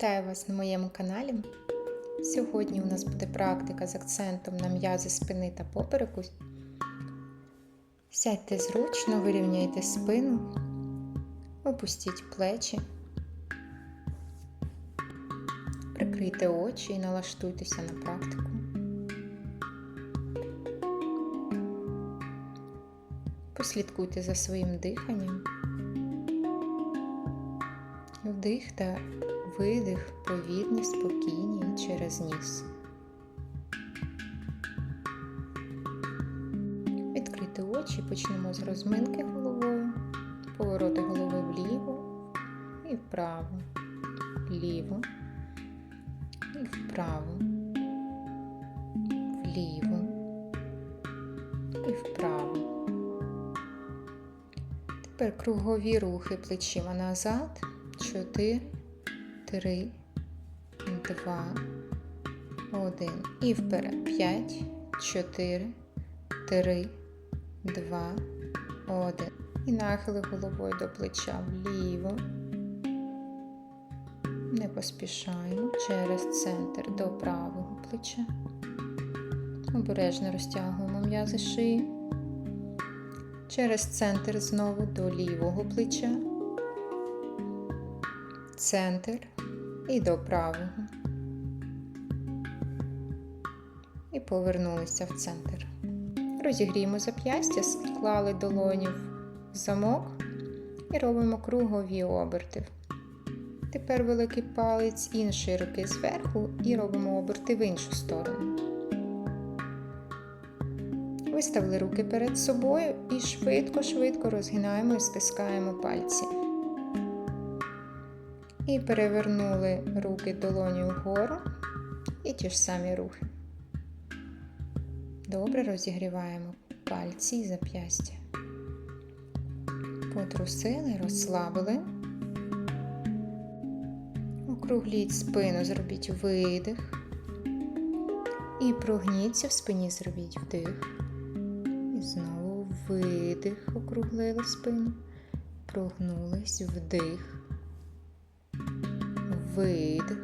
Вітаю вас на моєму каналі. Сьогодні у нас буде практика з акцентом на м'язи спини та попереку. Сядьте зручно, вирівняйте спину, опустіть плечі, прикрийте очі і налаштуйтеся на практику. Послідкуйте за своїм диханням. Вдих та видих повільні, спокійні через ніс. Відкрити очі, почнемо з розминки головою, повороти голови вліво і вправо, вліво і вправо, вліво і вправо. Тепер кругові рухи плечима назад. 4, 3, 2, 1. І вперед. 5, 4, 3, 2, 1. І нахили головою до плеча вліво. Не поспішаємо через центр до правого плеча. Обережно розтягуємо м'язи шиї. Через центр знову до лівого плеча центр і до правого. І повернулися в центр. Розігріємо зап'ястя, склали долоні в замок і робимо кругові оберти. Тепер великий палець іншої руки зверху і робимо оберти в іншу сторону. Виставили руки перед собою і швидко-швидко розгинаємо і стискаємо пальці. І перевернули руки долоню вгору і ті ж самі рухи. Добре розігріваємо пальці і зап'ястя. Потрусили, розслабили. Округліть спину, зробіть видих. І прогніться в спині, зробіть вдих. І знову видих, округлили спину, прогнулись, вдих видих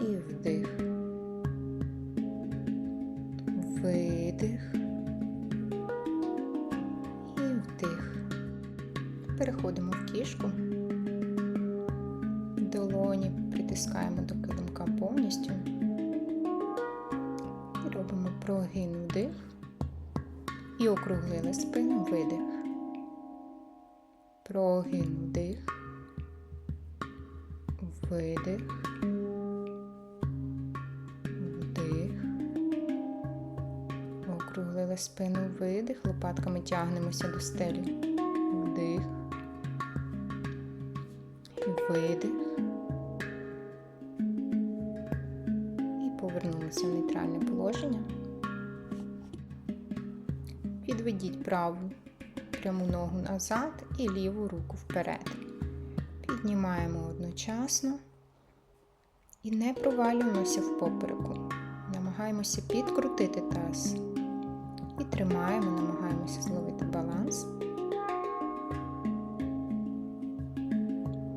і вдих, видих лопатками тягнемося до стелі, вдих, видих. І повернулися в нейтральне положення. Підведіть праву пряму ногу назад і ліву руку вперед. Піднімаємо одночасно і не провалюємося в попереку. Намагаємося підкрутити таз. Тримаємо, намагаємося зловити баланс.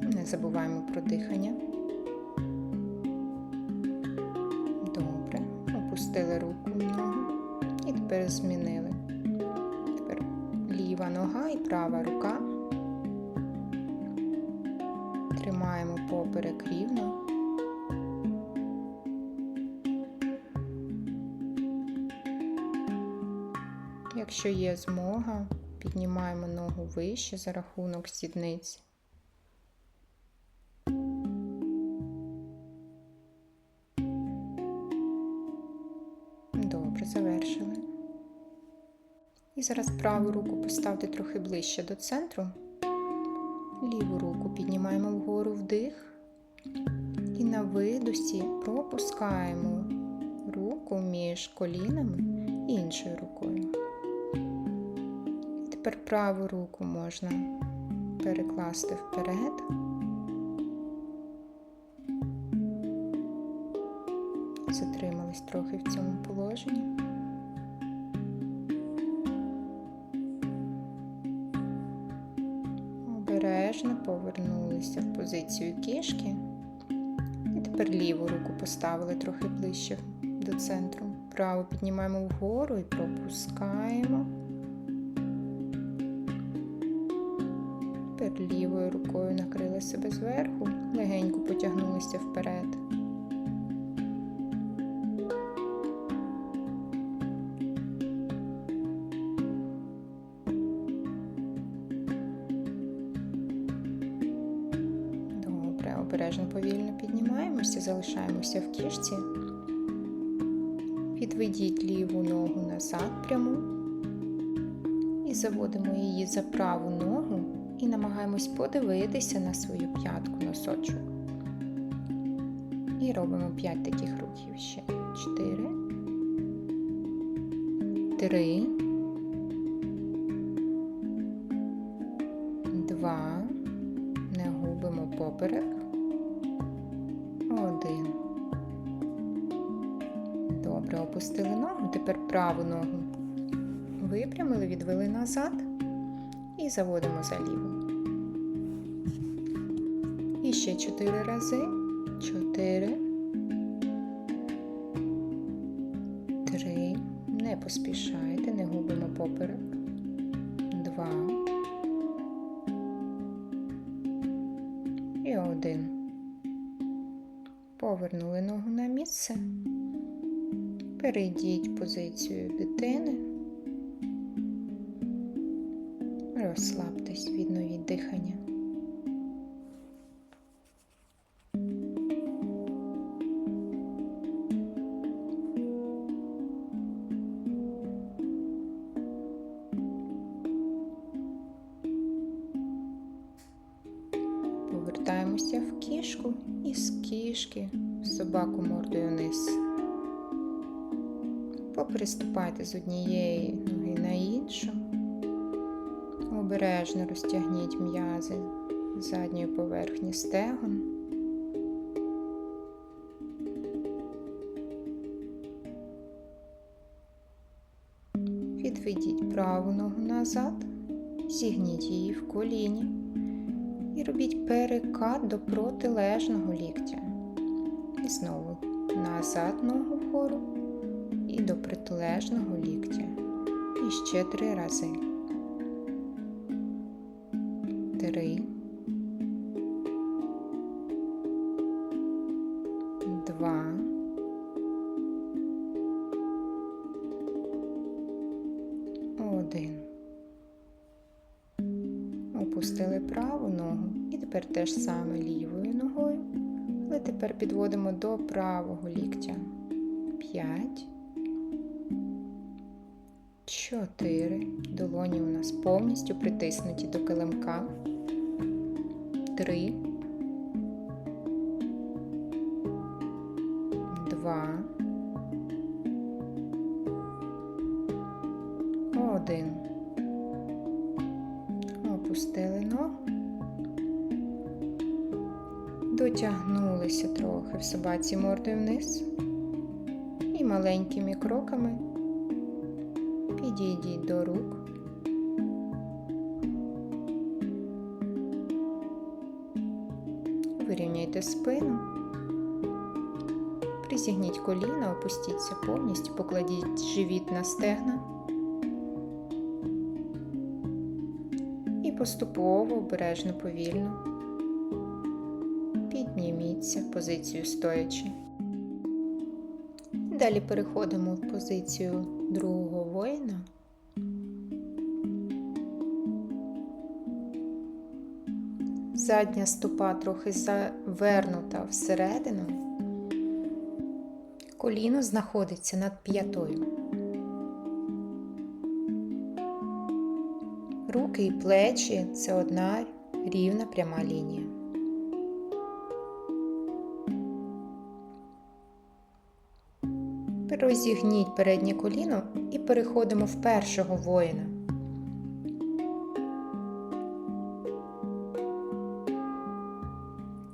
Не забуваємо про дихання. Добре. Опустили руку ногу і тепер змінили. Тепер ліва нога і права рука. Тримаємо поперек рівно. Якщо є змога, піднімаємо ногу вище за рахунок сідниць. Добре, завершили. І зараз праву руку поставте трохи ближче до центру. Ліву руку піднімаємо вгору вдих. І на видусі пропускаємо руку між колінами і іншою рукою. Тепер праву руку можна перекласти вперед. Затримались трохи в цьому положенні. Обережно повернулися в позицію кішки. І тепер ліву руку поставили трохи ближче до центру. Праву піднімаємо вгору і пропускаємо. Себе зверху, легенько потягнулися вперед. Добре, обережно повільно піднімаємося, залишаємося в кішці. Відведіть ліву ногу назад пряму і заводимо її за праву ногу і намагаємось подивитися на свою п'ятку носочок. І робимо 5 таких рухів ще. 4, 3, 2, не губимо поперек. Один. Добре, опустили ногу. Тепер праву ногу випрямили, відвели назад і заводимо за ліву. Ще чотири рази. Чотири. Три. Не поспішайте, не губимо поперек. Два. І один. Повернули ногу на місце. Перейдіть позицію дитини. Розслабтесь, відновіть дихання. З однієї ноги на іншу. Обережно розтягніть м'язи задньої поверхні стегон. Відведіть праву ногу назад, зігніть її в коліні і робіть перекат до протилежного ліктя. І знову назад ногу вгору і до протилежного ліктя. І ще три рази. Три. Два. Один. Опустили праву ногу і тепер те ж саме лівою ногою, але тепер підводимо до правого ліктя. П'ять. Чотири. Долоні у нас повністю притиснуті до килимка. Три. Два. Один. Опустили ногу. Дотягнулися трохи в собаці мордою вниз. І маленькими кроками підійдіть до рук. Вирівняйте спину. Присягніть коліна, опустіться повністю, покладіть живіт на стегна. І поступово, обережно, повільно підніміться позицію стоячи. Далі переходимо в позицію другого воїна. Задня стопа трохи завернута всередину. Коліно знаходиться над п'ятою. Руки і плечі це одна рівна пряма лінія. Розігніть переднє коліно і переходимо в першого воїна.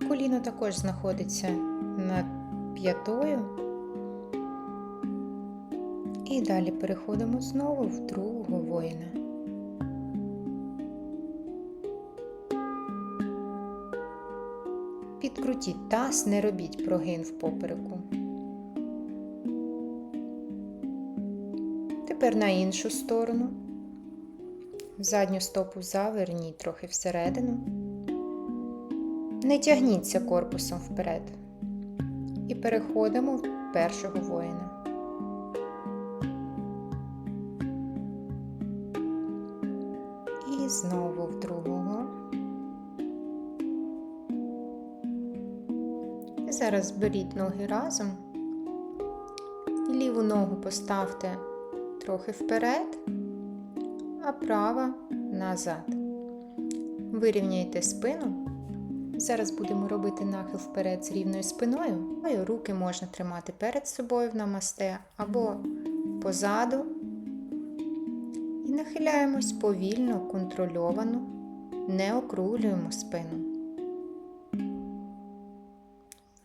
Коліно також знаходиться над п'ятою. І далі переходимо знову в другого воїна. Підкрутіть таз, не робіть прогин в попереку. Тепер на іншу сторону. Задню стопу заверніть трохи всередину. Не тягніться корпусом вперед. І переходимо в першого воїна. І знову в другого. І зараз зберіть ноги разом. І ліву ногу поставте трохи вперед, а права назад. Вирівняйте спину. Зараз будемо робити нахил вперед з рівною спиною. Руки можна тримати перед собою в намасте або позаду. І нахиляємось повільно, контрольовано, не округлюємо спину.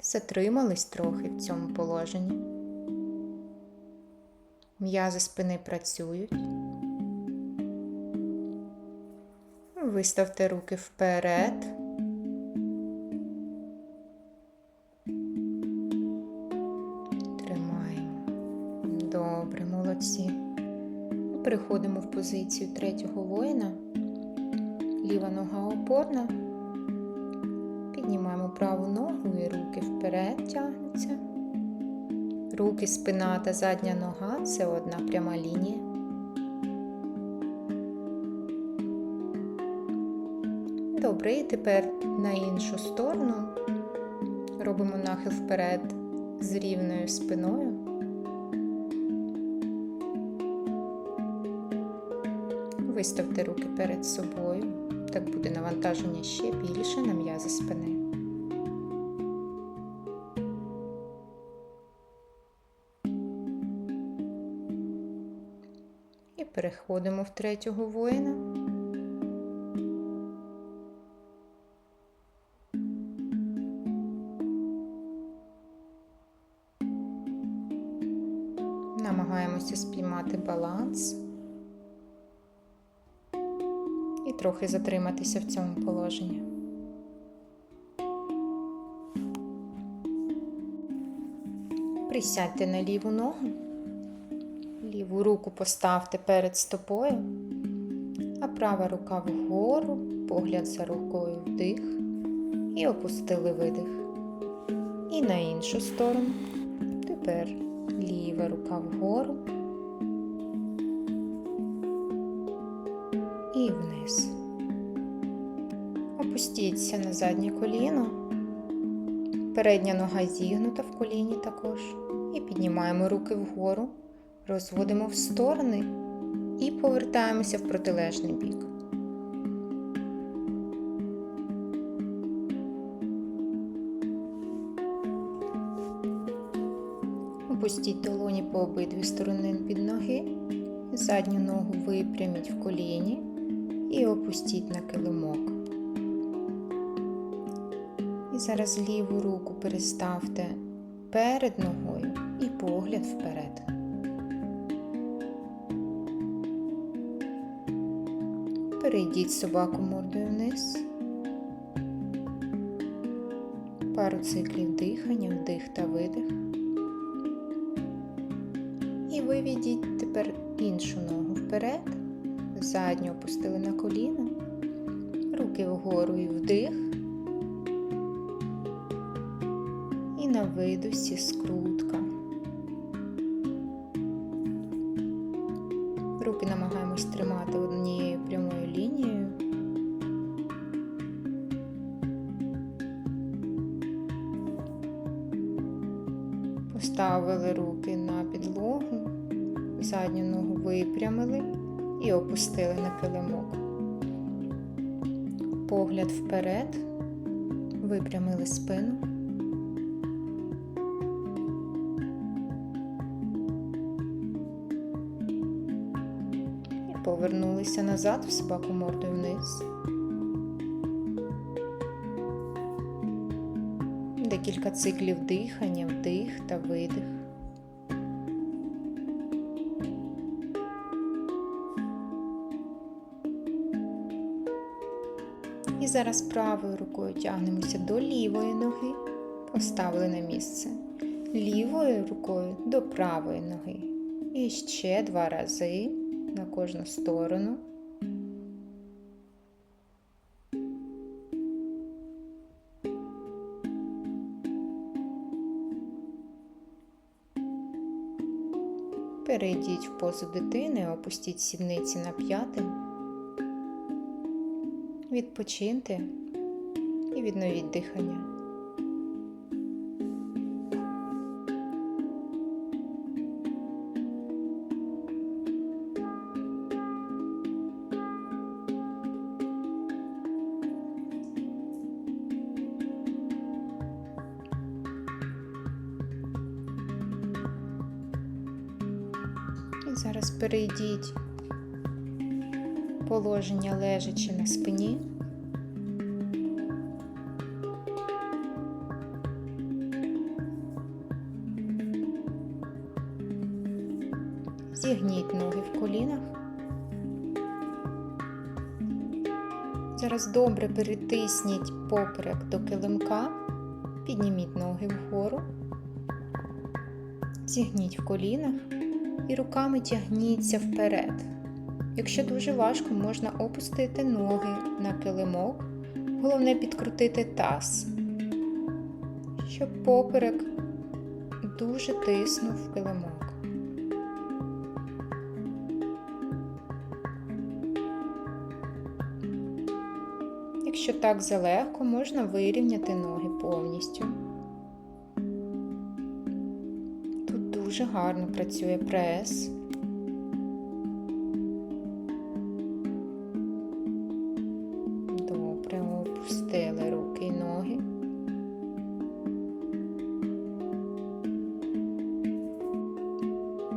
Затримались трохи в цьому положенні. М'язи спини працюють. Виставте руки вперед. Тримаємо. Добре, молодці. Переходимо в позицію третього воїна. Ліва нога опорна. Піднімаємо праву ногу і руки вперед тягнуться. Руки, спина та задня нога це одна пряма лінія. Добре, і тепер на іншу сторону робимо нахил вперед з рівною спиною. Виставте руки перед собою, так буде навантаження ще більше на м'язи спини. Переходимо в третього воїна. Намагаємося спіймати баланс і трохи затриматися в цьому положенні. Присядьте на ліву ногу, ліву руку поставте перед стопою, а права рука вгору, погляд за рукою вдих і опустили видих. І на іншу сторону. Тепер ліва рука вгору і вниз. Опустіться на заднє коліно. Передня нога зігнута в коліні також. І піднімаємо руки вгору, розводимо в сторони і повертаємося в протилежний бік. Опустіть долоні по обидві сторони під ноги, задню ногу випряміть в коліні і опустіть на килимок. І зараз ліву руку переставте перед ногою і погляд вперед. Перейдіть собаку мордою вниз. Пару циклів дихання, вдих та видих. І виведіть тепер іншу ногу вперед, задню опустили на коліно, руки вгору і вдих. І на видусі скрутка. Опустили на килимок. Погляд вперед, випрямили спину. Повернулися назад в собаку мордою вниз. Декілька циклів дихання, вдих та видих. Зараз правою рукою тягнемося до лівої ноги, поставили на місце. Лівою рукою до правої ноги. І ще два рази на кожну сторону. Перейдіть в позу дитини, опустіть сідниці на п'яти. Відпочиньте і відновіть дихання. Зараз перейдіть положення лежачи на спині. Зігніть ноги в колінах. Зараз добре перетисніть поперек до килимка, підніміть ноги вгору, зігніть в колінах і руками тягніться вперед. Якщо дуже важко, можна опустити ноги на килимок, головне підкрутити таз, щоб поперек дуже тиснув килимок. Якщо так залегко, можна вирівняти ноги повністю. Тут дуже гарно працює прес. Опустили руки і ноги.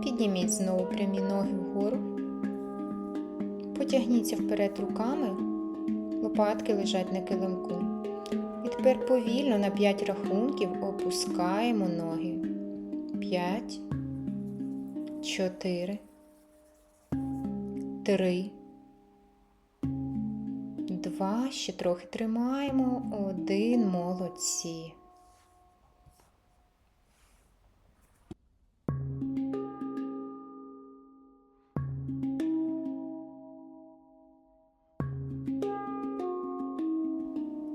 Підніміть знову прямі ноги вгору. Потягніться вперед руками. Лопатки лежать на килимку. І тепер повільно на 5 рахунків опускаємо ноги. 5, 4, 3, 2, ще трохи тримаємо. Один, молодці.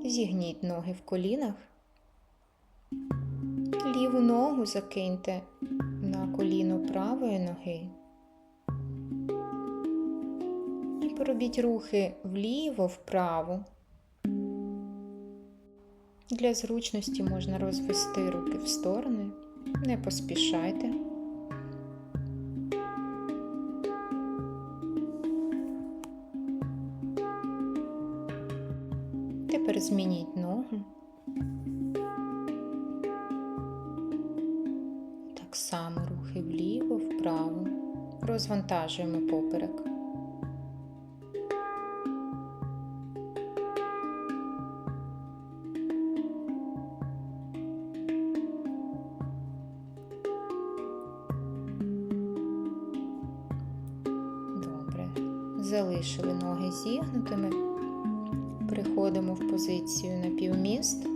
Зігніть ноги в колінах. Ліву ногу закиньте на коліно правої ноги. Поробіть рухи вліво-вправо. Для зручності можна розвести руки в сторони, не поспішайте. Тепер змініть ногу. Так само рухи вліво, вправо. Розвантажуємо поперек. Залишили ноги зігнутими. Переходимо в позицію на півміст.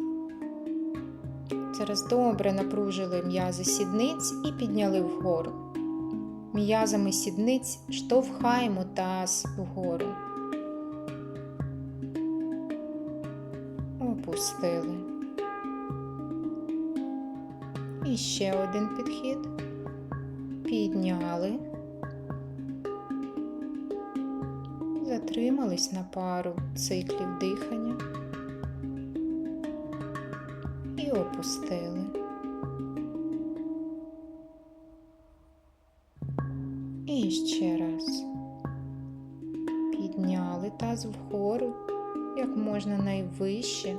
Зараз добре напружили м'язи сідниць і підняли вгору. М'язами сідниць штовхаємо таз вгору. Опустили. І ще один підхід. Підняли. Затримались на пару циклів дихання і опустили. І ще раз. Підняли таз вгору як можна найвище.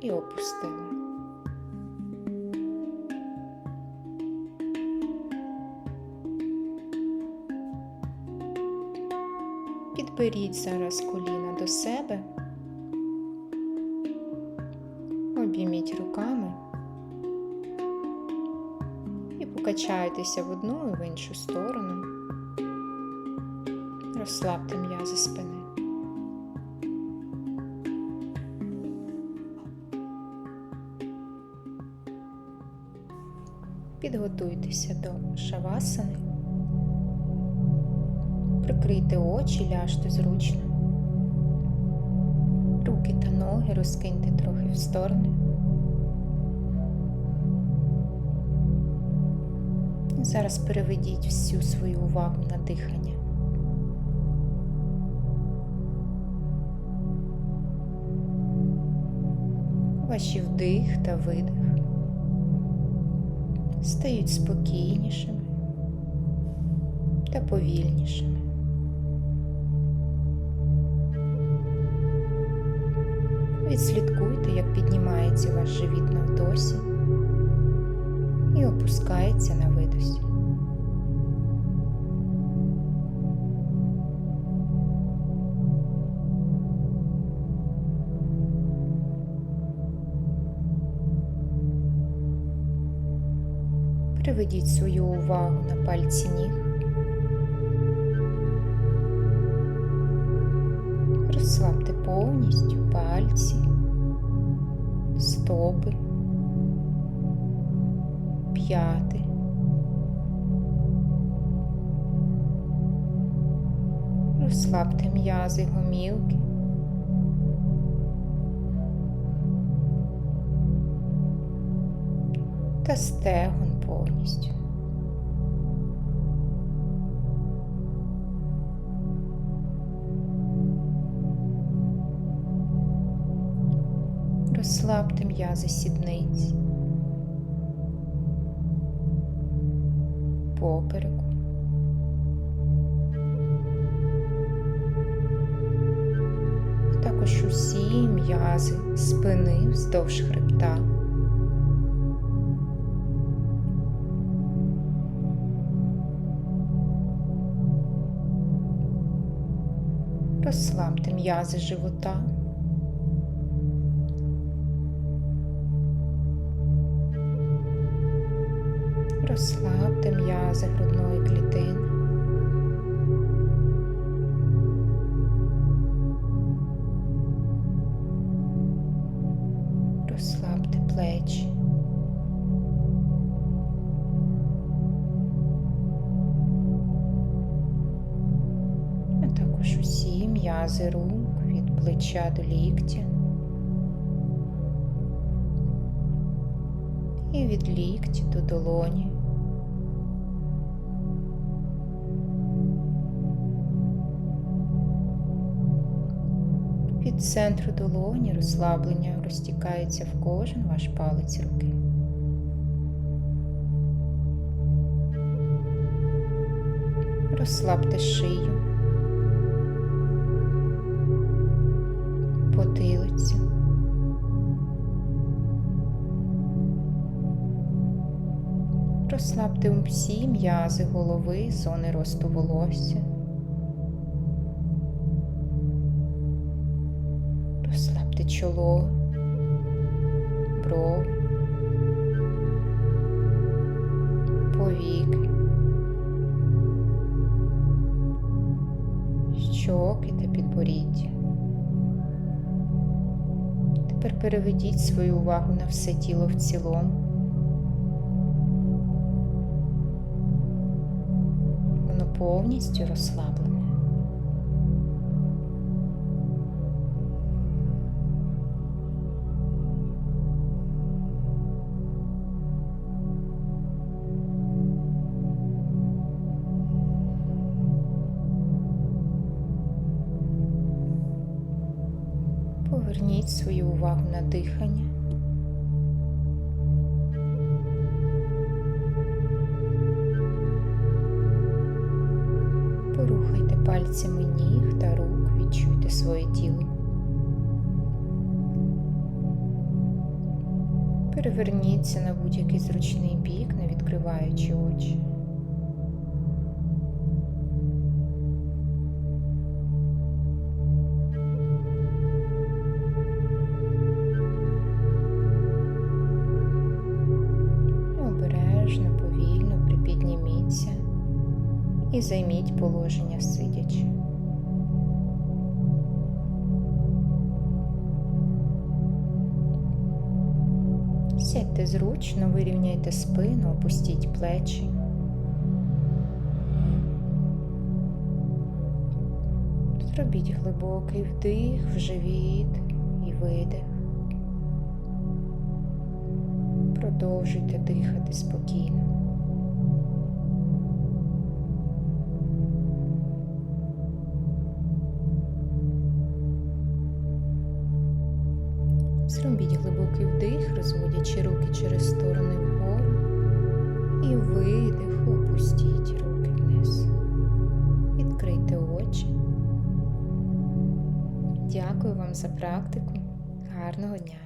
І опустили. Підберіть зараз коліна до себе, обійміть руками і покачайтеся в одну і в іншу сторону. Розслабте м'язи спини. Підготуйтеся до шавасани. Прикрийте очі, ляжте зручно. Руки та ноги розкиньте трохи в сторони. Зараз переведіть всю свою увагу на дихання. Ваші вдих та видих стають спокійнішими та повільнішими. Відслідкуйте, як піднімається ваш живіт на вдосі і опускається на видосі. Приведіть свою увагу на пальці ніг. Розслабте повністю пальці, стопи, п'яти. Розслабте м'язи гомілки. Та стегон повністю. Розслабте м'язи сідниць, попереку. Також усі м'язи спини вздовж хребта. Розслабте м'язи живота. М'язи рук від плеча до ліктя. І від ліктя до долоні. Від центру долоні розслаблення розтікається в кожен ваш палець руки. Розслабте шию, потилицю. Розслабте всі м'язи голови, зони росту волосся. Розслабте чоло, брови, повіки, щоки та підборіддя. Тепер переведіть свою увагу на все тіло в цілому. Воно повністю розслаблене. Поверніть свою увагу на дихання. Порухайте пальцями ніг та рук, відчуйте своє тіло. Переверніться на будь-який зручний бік, не відкриваючи очі. Сядьте зручно, вирівняйте спину, опустіть плечі. Зробіть глибокий вдих в живіт і видих. Продовжуйте дихати спокійно. Зробіть глибокий вдих, розводячи руки через сторони вгору. І видих, опустіть руки вниз. Відкрийте очі. Дякую вам за практику. Гарного дня!